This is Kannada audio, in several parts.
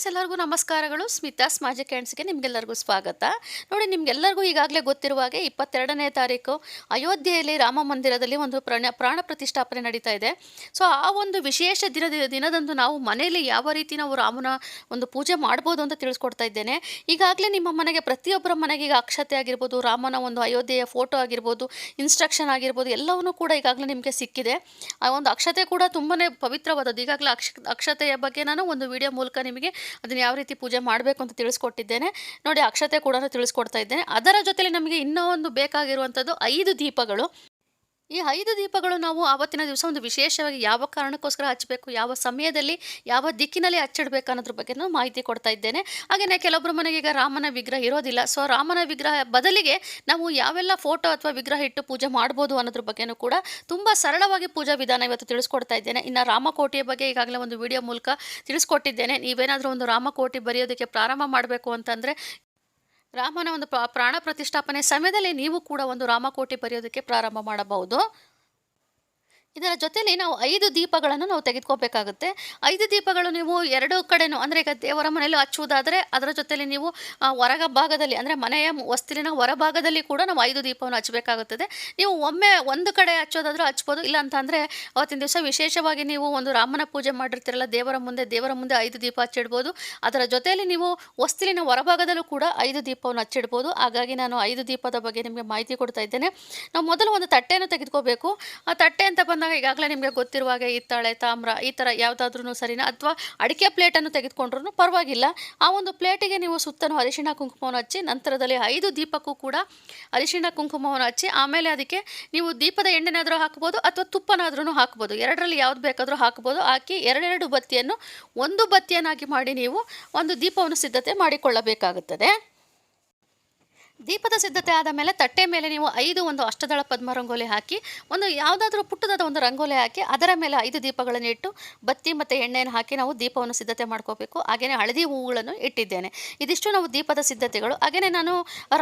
ಫ್ರೆಂಡ್ಸ್, ಎಲ್ಲರಿಗೂ ನಮಸ್ಕಾರಗಳು. ಸ್ಮಿತಾ, ಸ್ಮಾಜಿ ಕ್ಯಾಂಡ್ಸ್ಗೆ ನಿಮಗೆಲ್ಲರಿಗೂ ಸ್ವಾಗತ. ನೋಡಿ, ನಿಮಗೆಲ್ಲರಿಗೂ ಈಗಾಗಲೇ ಗೊತ್ತಿರುವ ಹಾಗೆ ಇಪ್ಪತ್ತೆರಡನೇ ತಾರೀಕು ಅಯೋಧ್ಯೆಯಲ್ಲಿ ರಾಮ ಮಂದಿರದಲ್ಲಿ ಒಂದು ಪ್ರಾಣ ಪ್ರಾಣ ಪ್ರತಿಷ್ಠಾಪನೆ ನಡೀತಾ ಇದೆ. ಸೊ, ಆ ಒಂದು ವಿಶೇಷ ದಿನದ, ದಿನದಂದು ನಾವು ಮನೆಯಲ್ಲಿ ಯಾವ ರೀತಿ ನಾವು ರಾಮನ ಒಂದು ಪೂಜೆ ಮಾಡ್ಬೋದು ಅಂತ ತಿಳಿಸ್ಕೊಡ್ತಾ ಇದ್ದೇನೆ. ಈಗಾಗಲೇ ನಿಮ್ಮ ಮನೆಗೆ, ಪ್ರತಿಯೊಬ್ಬರ ಮನೆಗೆ ಈಗ ಅಕ್ಷತೆ ಆಗಿರ್ಬೋದು, ರಾಮನ ಒಂದು ಅಯೋಧ್ಯೆಯ ಫೋಟೋ ಆಗಿರ್ಬೋದು ಇನ್ಸ್ಟ್ರಕ್ಷನ್ ಆಗಿರ್ಬೋದು, ಎಲ್ಲವನ್ನೂ ಕೂಡ ಈಗಾಗಲೇ ನಿಮಗೆ ಸಿಕ್ಕಿದೆ. ಆ ಒಂದು ಅಕ್ಷತೆ ಕೂಡ ತುಂಬಾ ಪವಿತ್ರವಾದದ್ದು. ಈಗಾಗಲೇ ಅಕ್ಷ, ಅಕ್ಷತೆಯ ಬಗ್ಗೆ ನಾನು ಒಂದು ವಿಡಿಯೋ ಮೂಲಕ ನಿಮಗೆ ಅದನ್ನು ಯಾವ ರೀತಿ ಪೂಜೆ ಮಾಡಬೇಕು ಅಂತ ತಿಳಿಸ್ಕೊಟ್ಟಿದ್ದೇನೆ. ನೋಡಿ ಅಕ್ಷತೆ ಕೂಡ ತಿಳಿಸ್ಕೊಡ್ತಾ ಇದ್ದೇನೆ. ಅದರ ಜೊತೆಲಿ ನಮಗೆ ಇನ್ನೂ ಒಂದು ಬೇಕಾಗಿರುವಂಥದ್ದು ಐದು ದೀಪಗಳು. ಈ ಐದು ದೀಪಗಳು ನಾವು ಆವತ್ತಿನ ದಿವಸ ಒಂದು ವಿಶೇಷವಾಗಿ ಯಾವ ಕಾರಣಕ್ಕೋಸ್ಕರ ಹಚ್ಚಬೇಕು, ಯಾವ ಸಮಯದಲ್ಲಿ, ಯಾವ ದಿಕ್ಕಿನಲ್ಲಿ ಹಚ್ಚಿಡ್ಬೇಕು ಅನ್ನೋದ್ರ ಬಗ್ಗೆ ನಾನು ಮಾಹಿತಿ ಕೊಡ್ತಾ ಇದ್ದೇನೆ. ಹಾಗೆಯೇ ಕೆಲವೊಬ್ಬರ ಮನೆಗೆ ಈಗ ರಾಮನ ವಿಗ್ರಹ ಇರೋದಿಲ್ಲ. ಸೊ ರಾಮನ ವಿಗ್ರಹ ಬದಲಿಗೆ ನಾವು ಯಾವೆಲ್ಲ ಫೋಟೋ ಅಥವಾ ವಿಗ್ರಹ ಇಟ್ಟು ಪೂಜೆ ಮಾಡ್ಬೋದು ಅನ್ನೋದ್ರ ಬಗ್ಗೆನೂ ಕೂಡ ತುಂಬ ಸರಳವಾಗಿ ಪೂಜಾ ವಿಧಾನ ಇವತ್ತು ತಿಳಿಸ್ಕೊಡ್ತಾ ಇದ್ದೇನೆ. ಇನ್ನು ರಾಮಕೋಟಿಯ ಬಗ್ಗೆ ಈಗಾಗಲೇ ಒಂದು ವಿಡಿಯೋ ಮೂಲಕ ತಿಳಿಸ್ಕೊಟ್ಟಿದ್ದೇನೆ. ನೀವೇನಾದರೂ ಒಂದು ರಾಮಕೋಟಿ ಬರೆಯೋದಕ್ಕೆ ಪ್ರಾರಂಭ ಮಾಡಬೇಕು ಅಂತಂದರೆ ರಾಮನ ಒಂದು ಪ್ರ- ಪ್ರಾಣ ಪ್ರತಿಷ್ಠಾಪನೆ ಸಮಯದಲ್ಲಿ ನೀವು ಕೂಡ ಒಂದು ರಾಮಕೋಟೆ ಬರೆಯೋದಕ್ಕೆ ಪ್ರಾರಂಭ ಮಾಡಬಹುದು. ಇದರ ಜೊತೆಯಲ್ಲಿ ನಾವು ಐದು ದೀಪಗಳನ್ನು ನಾವು ತೆಗೆದುಕೋಬೇಕಾಗುತ್ತೆ. ಐದು ದೀಪಗಳು ನೀವು ಎರಡು ಕಡೆನೂ ಅಂದರೆ ಈಗ ದೇವರ ಮನೆಯಲ್ಲಿ ಹಚ್ಚುವುದಾದರೆ ಅದರ ಜೊತೆಯಲ್ಲಿ ನೀವು ಹೊರಗ ಭಾಗದಲ್ಲಿ ಅಂದರೆ ಮನೆಯ ಹೊಸ್ತಿಲಿನ ಹೊರಭಾಗದಲ್ಲಿ ಕೂಡ ನಾವು ಐದು ದೀಪವನ್ನು ಹಚ್ಚಬೇಕಾಗುತ್ತದೆ. ನೀವು ಒಮ್ಮೆ ಒಂದು ಕಡೆ ಹಚ್ಚೋದಾದರೂ ಹಚ್ಬೋದು. ಇಲ್ಲ ಅಂತಂದರೆ ಅವತ್ತಿನ ದಿವಸ ವಿಶೇಷವಾಗಿ ನೀವು ಒಂದು ರಾಮನ ಪೂಜೆ ಮಾಡಿರ್ತೀರಲ್ಲ, ದೇವರ ಮುಂದೆ ದೇವರ ಮುಂದೆ ಐದು ದೀಪ ಹಚ್ಚಿಡ್ಬೋದು. ಅದರ ಜೊತೆಯಲ್ಲಿ ನೀವು ಹೊಸ್ತಿಲಿನ ಹೊರಭಾಗದಲ್ಲೂ ಕೂಡ ಐದು ದೀಪವನ್ನು ಹಚ್ಚಿಡ್ಬೋದು. ಹಾಗಾಗಿ ನಾನು ಐದು ದೀಪದ ಬಗ್ಗೆ ನಿಮಗೆ ಮಾಹಿತಿ ಕೊಡ್ತಾ ಇದ್ದೇನೆ. ನಾವು ಮೊದಲು ಒಂದು ತಟ್ಟೆಯನ್ನು ತೆಗೆದುಕೋಬೇಕು. ಆ ತಟ್ಟೆ ಅಂತ ಬಂದಾಗ ಈಗಾಗಲೇ ನಿಮಗೆ ಗೊತ್ತಿರುವ ಹಾಗೆ ಹಿತ್ತಾಳೆ ತಾಮ್ರ ಈ ಥರ ಯಾವುದಾದ್ರೂ ಸರಿನಾ? ಅಥವಾ ಅಡಿಕೆ ಪ್ಲೇಟನ್ನು ತೆಗೆದುಕೊಂಡ್ರೂ ಪರವಾಗಿಲ್ಲ. ಆ ಒಂದು ಪ್ಲೇಟಿಗೆ ನೀವು ಸುತ್ತಲೂ ಅರಿಶಿಣ ಕುಂಕುಮವನ್ನು ಹಚ್ಚಿ, ನಂತರದಲ್ಲಿ ಐದು ದೀಪಕ್ಕೂ ಕೂಡ ಅರಿಶಿಣ ಕುಂಕುಮವನ್ನು ಹಚ್ಚಿ, ಆಮೇಲೆ ಅದಕ್ಕೆ ನೀವು ದೀಪದ ಎಣ್ಣೆನಾದರೂ ಹಾಕ್ಬೋದು ಅಥವಾ ತುಪ್ಪನಾದ್ರೂ ಹಾಕ್ಬೋದು. ಎರಡರಲ್ಲಿ ಯಾವ್ದು ಬೇಕಾದರೂ ಹಾಕ್ಬೋದು. ಹಾಕಿ ಎರಡೆರಡು ಬತ್ತಿಯನ್ನು ಒಂದು ಬತ್ತಿಯನ್ನಾಗಿ ಮಾಡಿ ನೀವು ಒಂದು ದೀಪವನ್ನು ಸಿದ್ಧತೆ ಮಾಡಿಕೊಳ್ಳಬೇಕಾಗುತ್ತದೆ. ದೀಪದ ಸಿದ್ಧತೆ ಆದ ಮೇಲೆ ತಟ್ಟೆ ಮೇಲೆ ನೀವು ಐದು ಒಂದು ಅಷ್ಟದಳ ಪದ್ಮ ರಂಗೋಲಿ ಹಾಕಿ, ಒಂದು ಯಾವುದಾದ್ರೂ ಪುಟ್ಟದಾದ ಒಂದು ರಂಗೋಲಿ ಹಾಕಿ, ಅದರ ಮೇಲೆ ಐದು ದೀಪಗಳನ್ನು ಇಟ್ಟು ಬತ್ತಿ ಮತ್ತು ಎಣ್ಣೆಯನ್ನು ಹಾಕಿ ನಾವು ದೀಪವನ್ನು ಸಿದ್ಧತೆ ಮಾಡ್ಕೋಬೇಕು. ಹಾಗೆಯೇ ಹಳದಿ ಹೂವುಗಳನ್ನು ಇಟ್ಟಿದ್ದೇನೆ. ಇದಿಷ್ಟು ನಾವು ದೀಪದ ಸಿದ್ಧತೆಗಳು. ಹಾಗೆಯೇ ನಾನು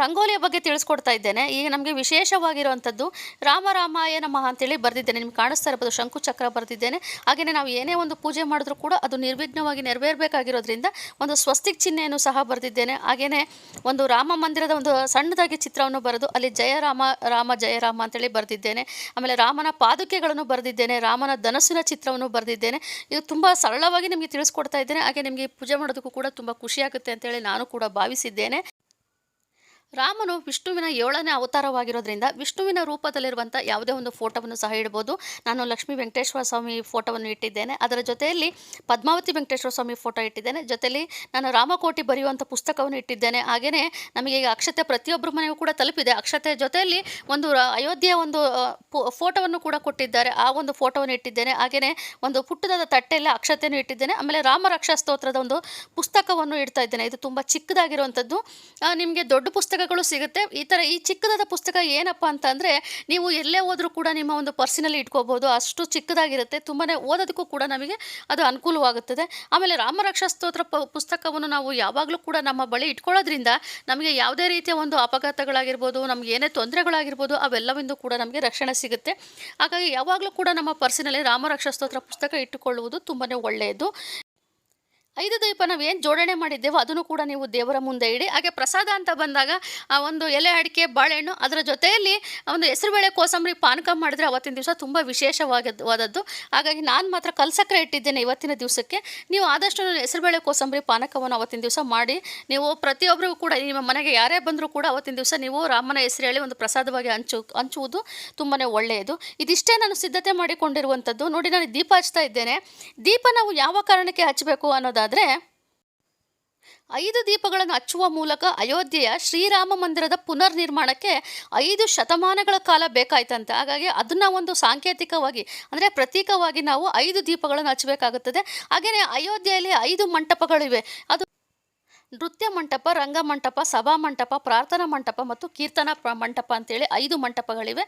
ರಂಗೋಲಿಯ ಬಗ್ಗೆ ತಿಳಿಸ್ಕೊಡ್ತಾ ಇದ್ದೇನೆ. ಈಗ ನಮಗೆ ವಿಶೇಷವಾಗಿರುವಂಥದ್ದು ರಾಮ ರಾಮಾಯ ನಮಃ ಅಂತೇಳಿ ಬರೆದಿದ್ದೇನೆ. ನಿಮ್ಗೆ ಕಾಣಿಸ್ತಾ ಇರ್ಬೋದು, ಶಂಕು ಚಕ್ರ ಬರೆದಿದ್ದೇನೆ. ಹಾಗೆಯೇ ನಾವು ಏನೇ ಒಂದು ಪೂಜೆ ಮಾಡಿದ್ರೂ ಕೂಡ ಅದು ನಿರ್ವಿಘ್ನವಾಗಿ ನೆರವೇರಬೇಕಾಗಿರೋದ್ರಿಂದ ಒಂದು ಸ್ವಸ್ತಿಕ್ ಚಿಹ್ನೆಯನ್ನು ಸಹ ಬರೆದಿದ್ದೇನೆ. ಹಾಗೆಯೇ ಒಂದು ರಾಮ ಮಂದಿರದ ಒಂದು ಸಣ್ಣದಾಗಿ ಚಿತ್ರವನ್ನು ಬರೆದು ಅಲ್ಲಿ ಜಯರಾಮ ರಾಮ ಜಯರಾಮ ಅಂತೇಳಿ ಬರೆದಿದ್ದೇನೆ. ಆಮೇಲೆ ರಾಮನ ಪಾದುಕೆಗಳನ್ನು ಬರೆದಿದ್ದೇನೆ, ರಾಮನ ಧನಸ್ಸಿನ ಚಿತ್ರವನ್ನು ಬರೆದಿದ್ದೇನೆ. ಇದು ತುಂಬ ಸರಳವಾಗಿ ನಿಮಗೆ ತಿಳಿಸ್ಕೊಡ್ತಾ ಇದ್ದೇನೆ. ಹಾಗೆ ನಿಮಗೆ ಪೂಜೆ ಮಾಡೋದಕ್ಕೂ ಕೂಡ ತುಂಬ ಖುಷಿಯಾಗುತ್ತೆ ಅಂತೇಳಿ ನಾನು ಕೂಡ ಭಾವಿಸಿದ್ದೇನೆ. ರಾಮನು ವಿಷ್ಣುವಿನ ಏಳನೇ ಅವತಾರವಾಗಿರೋದ್ರಿಂದ ವಿಷ್ಣುವಿನ ರೂಪದಲ್ಲಿರುವಂಥ ಯಾವುದೇ ಒಂದು ಫೋಟೋವನ್ನು ಸಹ ಇಡ್ಬೋದು. ನಾನು ಲಕ್ಷ್ಮೀ ವೆಂಕಟೇಶ್ವರ ಸ್ವಾಮಿ ಫೋಟೋವನ್ನು ಇಟ್ಟಿದ್ದೇನೆ. ಅದರ ಜೊತೆಯಲ್ಲಿ ಪದ್ಮಾವತಿ ವೆಂಕಟೇಶ್ವರ ಸ್ವಾಮಿ ಫೋಟೋ ಇಟ್ಟಿದ್ದೇನೆ. ಜೊತೆಯಲ್ಲಿ ನಾನು ರಾಮಕೋಟಿ ಬರೆಯುವಂಥ ಪುಸ್ತಕವನ್ನು ಇಟ್ಟಿದ್ದೇನೆ. ಹಾಗೆಯೇ ನಮಗೆ ಈಗ ಅಕ್ಷತೆ ಪ್ರತಿಯೊಬ್ಬರ ಮನೆಯೂ ಕೂಡ ತಲುಪಿದೆ. ಅಕ್ಷತೆ ಜೊತೆಯಲ್ಲಿ ಒಂದು ಅಯೋಧ್ಯೆಯ ಒಂದು ಫೋಟೋವನ್ನು ಕೂಡ ಕೊಟ್ಟಿದ್ದಾರೆ. ಆ ಒಂದು ಫೋಟೋವನ್ನು ಇಟ್ಟಿದ್ದೇನೆ. ಹಾಗೆಯೇ ಒಂದು ಪುಟ್ಟದಾದ ತಟ್ಟೆಯಲ್ಲಿ ಅಕ್ಷತೆಯನ್ನು ಇಟ್ಟಿದ್ದೇನೆ. ಆಮೇಲೆ ರಾಮರಕ್ಷಾ ಸ್ತೋತ್ರದ ಒಂದು ಪುಸ್ತಕವನ್ನು ಇಡ್ತಾ ಇದ್ದೇನೆ. ಇದು ತುಂಬ ಚಿಕ್ಕದಾಗಿರುವಂಥದ್ದು ನಿಮಗೆ ದೊಡ್ಡ ಪುಸ್ತಕಗಳು ಸಿಗುತ್ತೆ. ಈ ಥರ ಈ ಚಿಕ್ಕದಾದ ಪುಸ್ತಕ ಏನಪ್ಪ ಅಂತಂದರೆ ನೀವು ಎಲ್ಲೇ ಹೋದರೂ ಕೂಡ ನಿಮ್ಮ ಒಂದು ಪರ್ಸಿನಲ್ಲಿ ಇಟ್ಕೋಬೋದು ಅಷ್ಟು ಚಿಕ್ಕದಾಗಿರುತ್ತೆ. ತುಂಬಾ ಓದೋದಕ್ಕೂ ಕೂಡ ನಮಗೆ ಅದು ಅನುಕೂಲವಾಗುತ್ತದೆ. ಆಮೇಲೆ ರಾಮರಕ್ಷಾ ಸ್ತೋತ್ರ ಪ ಪುಸ್ತಕವನ್ನು ನಾವು ಯಾವಾಗಲೂ ಕೂಡ ನಮ್ಮ ಬಳಿ ಇಟ್ಕೊಳ್ಳೋದ್ರಿಂದ ನಮಗೆ ಯಾವುದೇ ರೀತಿಯ ಒಂದು ಅಪಘಾತಗಳಾಗಿರ್ಬೋದು, ನಮ್ಗೆ ಏನೇ ತೊಂದರೆಗಳಾಗಿರ್ಬೋದು ಅವೆಲ್ಲವಿಂದು ಕೂಡ ನಮಗೆ ರಕ್ಷಣೆ ಸಿಗುತ್ತೆ. ಹಾಗಾಗಿ ಯಾವಾಗಲೂ ಕೂಡ ನಮ್ಮ ಪರ್ಸಿನಲ್ಲಿ ರಾಮರಕ್ಷಾ ಸ್ತೋತ್ರ ಪುಸ್ತಕ ಇಟ್ಟುಕೊಳ್ಳುವುದು ತುಂಬಾ ಒಳ್ಳೆಯದು. ಐದು ದೀಪ ನಾವು ಏನು ಜೋಡಣೆ ಮಾಡಿದ್ದೇವೋ ಅದನ್ನು ಕೂಡ ನೀವು ದೇವರ ಮುಂದೆ ಇಡಿ. ಹಾಗೆ ಪ್ರಸಾದ ಅಂತ ಬಂದಾಗ, ಆ ಒಂದು ಎಲೆ ಅಡಿಕೆ, ಬಾಳೆಹಣ್ಣು ಅದರ ಜೊತೆಯಲ್ಲಿ ಒಂದು ಹೆಸರುಬೇಳೆ ಕೋಸಂಬರಿ ಪಾನಕ ಮಾಡಿದ್ರೆ ಅವತ್ತಿನ ದಿವಸ ತುಂಬ ವಿಶೇಷವಾದದ್ದು ಹಾಗಾಗಿ ನಾನು ಮಾತ್ರ ಕಲ್ಸಕ್ಕರೆ ಇಟ್ಟಿದ್ದೇನೆ ಇವತ್ತಿನ ದಿವಸಕ್ಕೆ. ನೀವು ಆದಷ್ಟು ಹೆಸರುಬೇಳೆ ಕೋಸಂಬರಿ ಪಾನಕವನ್ನು ಅವತ್ತಿನ ದಿವಸ ಮಾಡಿ, ನೀವು ಪ್ರತಿಯೊಬ್ಬರಿಗೂ ಕೂಡ, ನಿಮ್ಮ ಮನೆಗೆ ಯಾರೇ ಬಂದರೂ ಕೂಡ ಅವತ್ತಿನ ದಿವಸ ನೀವು ರಾಮನ ಹೆಸರು ಹೇಳಿ ಒಂದು ಪ್ರಸಾದವಾಗಿ ಹಂಚು, ಹಂಚುವುದು ತುಂಬಾ ಒಳ್ಳೆಯದು. ಇದಿಷ್ಟೇ ನಾನು ಸಿದ್ಧತೆ ಮಾಡಿಕೊಂಡಿರುವಂಥದ್ದು. ನೋಡಿ, ನಾನು ದೀಪ ಹಚ್ತಾ ಇದ್ದೇನೆ. ದೀಪ ನಾವು ಯಾವ ಕಾರಣಕ್ಕೆ ಹಚ್ಚಬೇಕು ಅನ್ನೋದಾದರೆ ಐದು ದೀಪಗಳನ್ನು ಹಚ್ಚುವ ಮೂಲಕ ಅಯೋಧ್ಯೆಯ ಶ್ರೀರಾಮ ಮಂದಿರದ ಪುನರ್ ನಿರ್ಮಾಣಕ್ಕೆ ಐದು ಶತಮಾನಗಳ ಕಾಲ ಬೇಕಾಯ್ತಂತೆ. ಹಾಗಾಗಿ ಅದನ್ನು ಒಂದು ಸಾಂಕೇತಿಕವಾಗಿ, ಅಂದರೆ ಪ್ರತೀಕವಾಗಿ ನಾವು ಐದು ದೀಪಗಳನ್ನು ಹಚ್ಚಬೇಕಾಗುತ್ತದೆ. ಹಾಗೆಯೇ ಅಯೋಧ್ಯೆಯಲ್ಲಿ ಐದು ಮಂಟಪಗಳಿವೆ. ಅದು ನೃತ್ಯ ಮಂಟಪ ರಂಗಮಂಟಪ ಸಭಾ ಮಂಟಪ, ಪ್ರಾರ್ಥನಾ ಮಂಟಪ ಮತ್ತು ಕೀರ್ತನಾ ಮಂಟಪ ಅಂತೇಳಿ ಐದು ಮಂಟಪಗಳಿವೆ.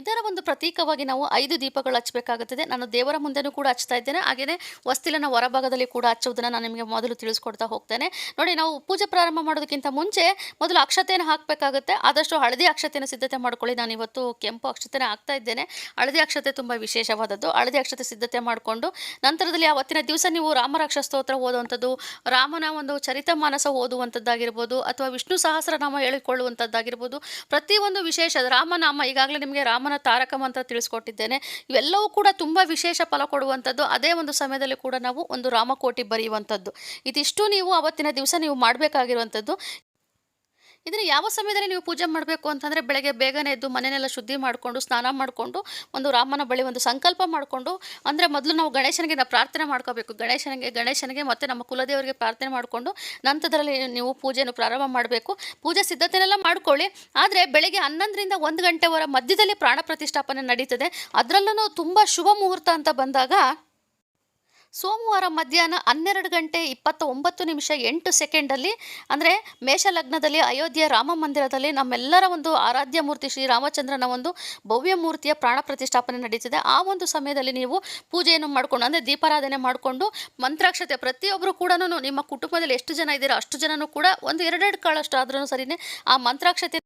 ಇದರ ಒಂದು ಪ್ರತೀಕವಾಗಿ ನಾವು ಐದು ದೀಪಗಳು ಹಚ್ಚಬೇಕಾಗುತ್ತದೆ. ನಾನು ದೇವರ ಮುಂದೆನೂ ಕೂಡ ಹಚ್ತಾ ಇದ್ದೇನೆ. ಹಾಗೆಯೇ ವಸ್ತಿಲನ ಹೊರಭಾಗದಲ್ಲಿ ಕೂಡ ಹಚ್ಚುವುದನ್ನು ನಾನು ನಿಮಗೆ ಮೊದಲು ತಿಳಿಸ್ಕೊಡ್ತಾ ಹೋಗ್ತೇನೆ. ನೋಡಿ, ನಾವು ಪೂಜೆ ಪ್ರಾರಂಭ ಮಾಡೋದಕ್ಕಿಂತ ಮುಂಚೆ ಮೊದಲು ಅಕ್ಷತೆಯನ್ನು ಹಾಕಬೇಕಾಗುತ್ತೆ. ಆದಷ್ಟು ಹಳದಿ ಅಕ್ಷತೆಯನ್ನು ಸಿದ್ಧತೆ ಮಾಡ್ಕೊಳ್ಳಿ. ನಾನು ಇವತ್ತು ಕೆಂಪು ಅಕ್ಷತೆನ ಹಾಕ್ತಾ ಇದ್ದೇನೆ. ಹಳದಿ ಅಕ್ಷತೆ ತುಂಬ ವಿಶೇಷವಾದದ್ದು. ಹಳದಿ ಅಕ್ಷತೆ ಸಿದ್ಧತೆ ಮಾಡಿಕೊಂಡು ನಂತರದಲ್ಲಿ ಆವತ್ತಿನ ದಿವಸ ನೀವು ರಾಮರಾಕ್ಷ ಸ್ತೋತ್ರ ಓದುವಂಥದ್ದು, ರಾಮನ ಒಂದು ಚರಿತಮಾನಸ ಓದುವಂಥದ್ದಾಗಿರ್ಬೋದು ಅಥವಾ ವಿಷ್ಣು ಸಹಸ್ರನಾಮ ಹೇಳಿಕೊಳ್ಳುವಂಥದ್ದಾಗಿರ್ಬೋದು, ಪ್ರತಿಯೊಂದು ವಿಶೇಷ ರಾಮನಾಮ ಈಗಾಗಲೇ ನಿಮಗೆ ರಾಮನ ತಾರಕ ಮಂತ್ರ ತಿಳಿಸ್ಕೊಟ್ಟಿದ್ದೇನೆ. ಇವೆಲ್ಲವೂ ಕೂಡ ತುಂಬ ವಿಶೇಷ ಫಲ ಕೊಡುವಂಥದ್ದು. ಅದೇ ಒಂದು ಸಮಯದಲ್ಲಿ ಕೂಡ ನಾವು ಒಂದು ರಾಮಕೋಟಿ ಬರೆಯುವಂಥದ್ದು. ಇದಿಷ್ಟು ನೀವು ಅವತ್ತಿನ ದಿವಸ ನೀವು ಮಾಡಬೇಕಾಗಿರುವಂಥದ್ದು. ಇದನ್ನು ಯಾವ ಸಮಯದಲ್ಲಿ ನೀವು ಪೂಜೆ ಮಾಡಬೇಕು ಅಂತಂದರೆ ಬೆಳಗ್ಗೆ ಬೇಗನೆ ಎದ್ದು ಮನೆಯೆಲ್ಲ ಶುದ್ಧಿ ಮಾಡಿಕೊಂಡು, ಸ್ನಾನ ಮಾಡಿಕೊಂಡು, ಒಂದು ರಾಮನ ಬಳಿ ಒಂದು ಸಂಕಲ್ಪ ಮಾಡಿಕೊಂಡು, ಅಂದರೆ ಮೊದಲು ನಾವು ಗಣೇಶನಿಗೆ ನಾವು ಪ್ರಾರ್ಥನೆ ಮಾಡ್ಕೋಬೇಕು. ಗಣೇಶನಿಗೆ ಗಣೇಶನಿಗೆ ಮತ್ತು ನಮ್ಮ ಕುಲದೇವರಿಗೆ ಪ್ರಾರ್ಥನೆ ಮಾಡಿಕೊಂಡು, ನಂತರದಲ್ಲಿ ನೀವು ಪೂಜೆಯನ್ನು ಪ್ರಾರಂಭ ಮಾಡಬೇಕು. ಪೂಜೆ ಸಿದ್ಧತೆನೆಲ್ಲ ಮಾಡ್ಕೊಳ್ಳಿ. ಆದರೆ ಬೆಳಗ್ಗೆ ಹನ್ನೊಂದರಿಂದ ಒಂದು ಗಂಟೆವರ ಮಧ್ಯದಲ್ಲಿ ಪ್ರಾಣ ಪ್ರತಿಷ್ಠಾಪನೆ ನಡೀತದೆ. ಅದರಲ್ಲೂ ತುಂಬ ಶುಭ ಮುಹೂರ್ತ ಅಂತ ಬಂದಾಗ ಸೋಮವಾರ ಮಧ್ಯಾಹ್ನ ಹನ್ನೆರಡು ಗಂಟೆ ಇಪ್ಪತ್ತ ಒಂಬತ್ತು ನಿಮಿಷ ಎಂಟು ಸೆಕೆಂಡಲ್ಲಿ, ಅಂದರೆ ಮೇಷಲಗ್ನದಲ್ಲಿ ಅಯೋಧ್ಯೆ ರಾಮ ಮಂದಿರದಲ್ಲಿ ನಮ್ಮೆಲ್ಲರ ಒಂದು ಆರಾಧ್ಯ ಮೂರ್ತಿ ಶ್ರೀ ರಾಮಚಂದ್ರನ ಒಂದು ಭವ್ಯ ಮೂರ್ತಿಯ ಪ್ರಾಣ ಪ್ರತಿಷ್ಠಾಪನೆ ನಡೀತಿದೆ. ಆ ಒಂದು ಸಮಯದಲ್ಲಿ ನೀವು ಪೂಜೆಯನ್ನು ಮಾಡಿಕೊಂಡು, ಅಂದರೆ ದೀಪಾರಾಧನೆ ಮಾಡಿಕೊಂಡು, ಮಂತ್ರಾಕ್ಷತೆ ಪ್ರತಿಯೊಬ್ಬರು ಕೂಡ ನಿಮ್ಮ ಕುಟುಂಬದಲ್ಲಿ ಎಷ್ಟು ಜನ ಇದ್ದೀರೋ ಅಷ್ಟು ಜನನೂ ಕೂಡ ಒಂದು ಎರಡೆರಡು ಕಾಳಷ್ಟು ಆದ್ರೂ ಸರಿನೇ ಆ ಮಂತ್ರಾಕ್ಷತೆ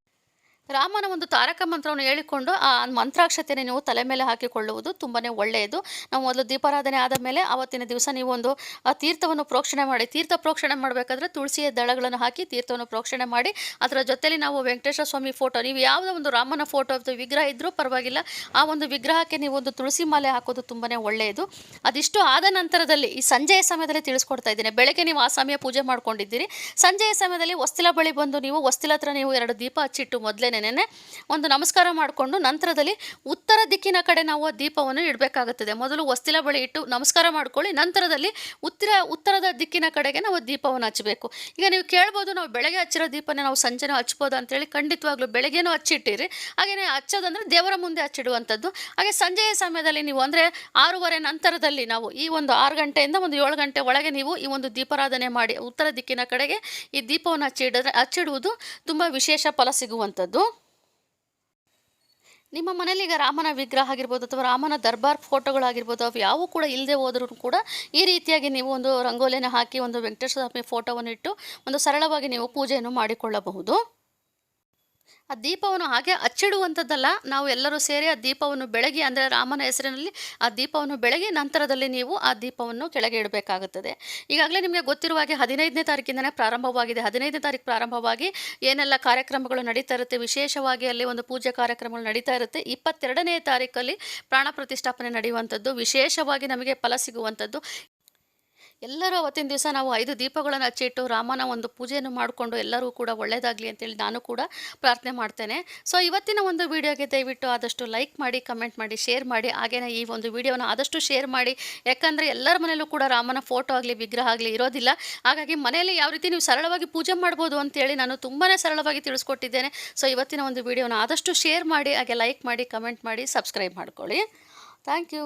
ರಾಮನ ಒಂದು ತಾರಕ ಮಂತ್ರವನ್ನು ಹೇಳಿಕೊಂಡು ಆ ಮಂತ್ರಾಕ್ಷತೆಯನ್ನು ನೀವು ತಲೆ ಮೇಲೆ ಹಾಕಿಕೊಳ್ಳುವುದು ತುಂಬಾ ಒಳ್ಳೆಯದು. ನಾವು ಮೊದಲು ದೀಪಾರಾಧನೆ ಆದ ಮೇಲೆ ಆವತ್ತಿನ ದಿವಸ ನೀವು ಒಂದು, ಆ ತೀರ್ಥವನ್ನು ಪ್ರೋಕ್ಷಣೆ ಮಾಡಿ, ತೀರ್ಥ ಪ್ರೋಕ್ಷಣೆ ಮಾಡಬೇಕಾದ್ರೆ ತುಳಸಿಯ ದಳಗಳನ್ನು ಹಾಕಿ ತೀರ್ಥವನ್ನು ಪ್ರೋಕ್ಷಣೆ ಮಾಡಿ, ಅದರ ಜೊತೆಯಲ್ಲಿ ನಾವು ವೆಂಕಟೇಶ್ವರ ಸ್ವಾಮಿ ಫೋಟೋ, ನೀವು ಯಾವುದೋ ಒಂದು ರಾಮನ ಫೋಟೋ ಅಥವಾ ವಿಗ್ರಹ ಇದ್ದರೂ ಪರವಾಗಿಲ್ಲ, ಆ ಒಂದು ವಿಗ್ರಹಕ್ಕೆ ನೀವು ಒಂದು ತುಳಸಿ ಮಾಲೆ ಹಾಕೋದು ತುಂಬಾ ಒಳ್ಳೆಯದು. ಅದಿಷ್ಟು ಆದ ನಂತರದಲ್ಲಿ ಈ ಸಂಜೆಯ ಸಮಯದಲ್ಲಿ ತಿಳಿಸ್ಕೊಡ್ತಾ ಇದ್ದೀನಿ. ಬೆಳಗ್ಗೆ ನೀವು ಆ ಸಮಯ ಪೂಜೆ ಮಾಡ್ಕೊಂಡಿದ್ದೀರಿ. ಸಂಜೆಯ ಸಮಯದಲ್ಲಿ ಹೊಸ್ತಿಲ ಬಳಿ ಬಂದು ನೀವು ಹೊಸ್ತಿಲ ಹತ್ರ ನೀವು ಎರಡು ದೀಪ ಹಚ್ಚಿಟ್ಟು ಮೊದಲೇನೆ ಒಂದು ನಮಸ್ಕಾರ ಮಾಡಿಕೊಂಡು ನಂತರದಲ್ಲಿ ಉತ್ತರ ದಿಕ್ಕಿನ ಕಡೆ ನಾವು ಆ ದೀಪವನ್ನು ಇಡಬೇಕಾಗುತ್ತದೆ. ಮೊದಲು ವಸ್ತಿಲ ಬಳಿ ಇಟ್ಟು ನಮಸ್ಕಾರ ಮಾಡ್ಕೊಳ್ಳಿ, ನಂತರದಲ್ಲಿ ಉತ್ತರ, ಉತ್ತರದ ದಿಕ್ಕಿನ ಕಡೆಗೆ ನಾವು ದೀಪವನ್ನು ಹಚ್ಚಬೇಕು. ಈಗ ನೀವು ಕೇಳ್ಬೋದು, ನಾವು ಬೆಳಗ್ಗೆ ಹಚ್ಚಿರೋ ದೀಪನೇ ನಾವು ಸಂಜೆನೂ ಹಚ್ಬೋದು ಅಂತೇಳಿ ಖಂಡಿತವಾಗ್ಲೂ ಬೆಳಗ್ಗೆನೂ ಹಚ್ಚಿಟ್ಟಿರಿ. ಹಾಗೆಯೇ ಹಚ್ಚೋದಂದ್ರೆ ದೇವರ ಮುಂದೆ ಹಚ್ಚಿಡುವಂಥದ್ದು. ಹಾಗೆ ಸಂಜೆಯ ಸಮಯದಲ್ಲಿ ನೀವು ಅಂದರೆ ಆರೂವರೆ ನಂತರದಲ್ಲಿ ನಾವು ಈ ಒಂದು ಆರು ಗಂಟೆಯಿಂದ ಒಂದು ಏಳು ಗಂಟೆ ಒಳಗೆ ನೀವು ಈ ಒಂದು ದೀಪಾರಾಧನೆ ಮಾಡಿ ಉತ್ತರ ದಿಕ್ಕಿನ ಕಡೆಗೆ ಈ ದೀಪವನ್ನು ಹಚ್ಚಿಡಿದ್ರೆ, ಹಚ್ಚಿಡುವುದು ತುಂಬ ವಿಶೇಷ ಫಲ ಸಿಗುವಂಥದ್ದು. ನಿಮ್ಮ ಮನೇಲಿ ಈಗ ರಾಮನ ವಿಗ್ರಹ ಆಗಿರ್ಬೋದು ಅಥವಾ ರಾಮನ ದರ್ಬಾರ್ ಫೋಟೋಗಳಾಗಿರ್ಬೋದು, ಅವು ಯಾವೂ ಕೂಡ ಇಲ್ಲದೆ ಹೋದ್ರೂ ಕೂಡ ಈ ರೀತಿಯಾಗಿ ನೀವು ಒಂದು ರಂಗೋಲಿಯನ್ನು ಹಾಕಿ ಒಂದು ವೆಂಕಟೇಶ್ವರ ಸ್ವಾಮಿ ಫೋಟೋವನ್ನು ಇಟ್ಟು ಒಂದು ಸರಳವಾಗಿ ನೀವು ಪೂಜೆಯನ್ನು ಮಾಡಿಕೊಳ್ಳಬಹುದು. ಆ ದೀಪವನ್ನು ಹಾಗೆ ಅಚ್ಚಿಡುವಂಥದ್ದಲ್ಲ ನಾವು ಎಲ್ಲರೂ ಸೇರಿ ಆ ದೀಪವನ್ನು ಬೆಳಗಿ, ಅಂದರೆ ರಾಮನ ಹೆಸರಿನಲ್ಲಿ ಆ ದೀಪವನ್ನು ಬೆಳಗಿ ನಂತರದಲ್ಲಿ ನೀವು ಆ ದೀಪವನ್ನು ಕೆಳಗೆ ಇಡಬೇಕಾಗುತ್ತದೆ. ಈಗಾಗಲೇ ನಿಮಗೆ ಗೊತ್ತಿರುವ ಹಾಗೆ ಹದಿನೈದನೇ ತಾರೀಕಿಂದನೇ ಪ್ರಾರಂಭವಾಗಿದೆ. ಹದಿನೈದನೇ ತಾರೀಕು ಪ್ರಾರಂಭವಾಗಿ ಏನೆಲ್ಲ ಕಾರ್ಯಕ್ರಮಗಳು ನಡೀತಾ ಇರುತ್ತೆ, ವಿಶೇಷವಾಗಿ ಅಲ್ಲಿ ಒಂದು ಪೂಜೆ ಕಾರ್ಯಕ್ರಮಗಳು ನಡೀತಾ ಇರುತ್ತೆ, ಇಪ್ಪತ್ತೆರಡನೇ ತಾರೀಕಲ್ಲಿ ಪ್ರಾಣ ಪ್ರತಿಷ್ಠಾಪನೆ ನಡೆಯುವಂಥದ್ದು, ವಿಶೇಷವಾಗಿ ನಮಗೆ ಫಲ ಸಿಗುವಂಥದ್ದು. ಎಲ್ಲರೂ ಅವತ್ತಿನ ದಿವಸ ನಾವು ಐದು ದೀಪಗಳನ್ನು ಹಚ್ಚಿಟ್ಟು ರಾಮನ ಒಂದು ಪೂಜೆಯನ್ನು ಮಾಡಿಕೊಂಡು ಎಲ್ಲರೂ ಕೂಡ ಒಳ್ಳೆಯದಾಗಲಿ ಅಂತೇಳಿ ನಾನು ಕೂಡ ಪ್ರಾರ್ಥನೆ ಮಾಡ್ತೇನೆ. ಸೊ ಇವತ್ತಿನ ಒಂದು ವಿಡಿಯೋಗೆ ದಯವಿಟ್ಟು ಆದಷ್ಟು ಲೈಕ್ ಮಾಡಿ ಕಮೆಂಟ್ ಮಾಡಿ ಶೇರ್ ಮಾಡಿ ಹಾಗೆಯೇ ಈ ಒಂದು ವಿಡಿಯೋನ ಆದಷ್ಟು ಶೇರ್ ಮಾಡಿ. ಯಾಕಂದರೆ ಎಲ್ಲರ ಮನೆಯಲ್ಲೂ ಕೂಡ ರಾಮನ ಫೋಟೋ ಆಗಲಿ, ವಿಗ್ರಹ ಆಗಲಿ ಇರೋದಿಲ್ಲ. ಹಾಗಾಗಿ ಮನೆಯಲ್ಲಿ ಯಾವ ರೀತಿ ನೀವು ಸರಳವಾಗಿ ಪೂಜೆ ಮಾಡ್ಬೋದು ಅಂತೇಳಿ ನಾನು ತುಂಬಾ ಸರಳವಾಗಿ ತಿಳಿಸ್ಕೊಟ್ಟಿದ್ದೇನೆ. ಸೊ ಇವತ್ತಿನ ಒಂದು ವಿಡಿಯೋನ ಆದಷ್ಟು ಶೇರ್ ಮಾಡಿ, ಹಾಗೆ ಲೈಕ್ ಮಾಡಿ ಕಮೆಂಟ್ ಮಾಡಿ ಸಬ್ಸ್ಕ್ರೈಬ್ ಮಾಡ್ಕೊಳ್ಳಿ. Thank you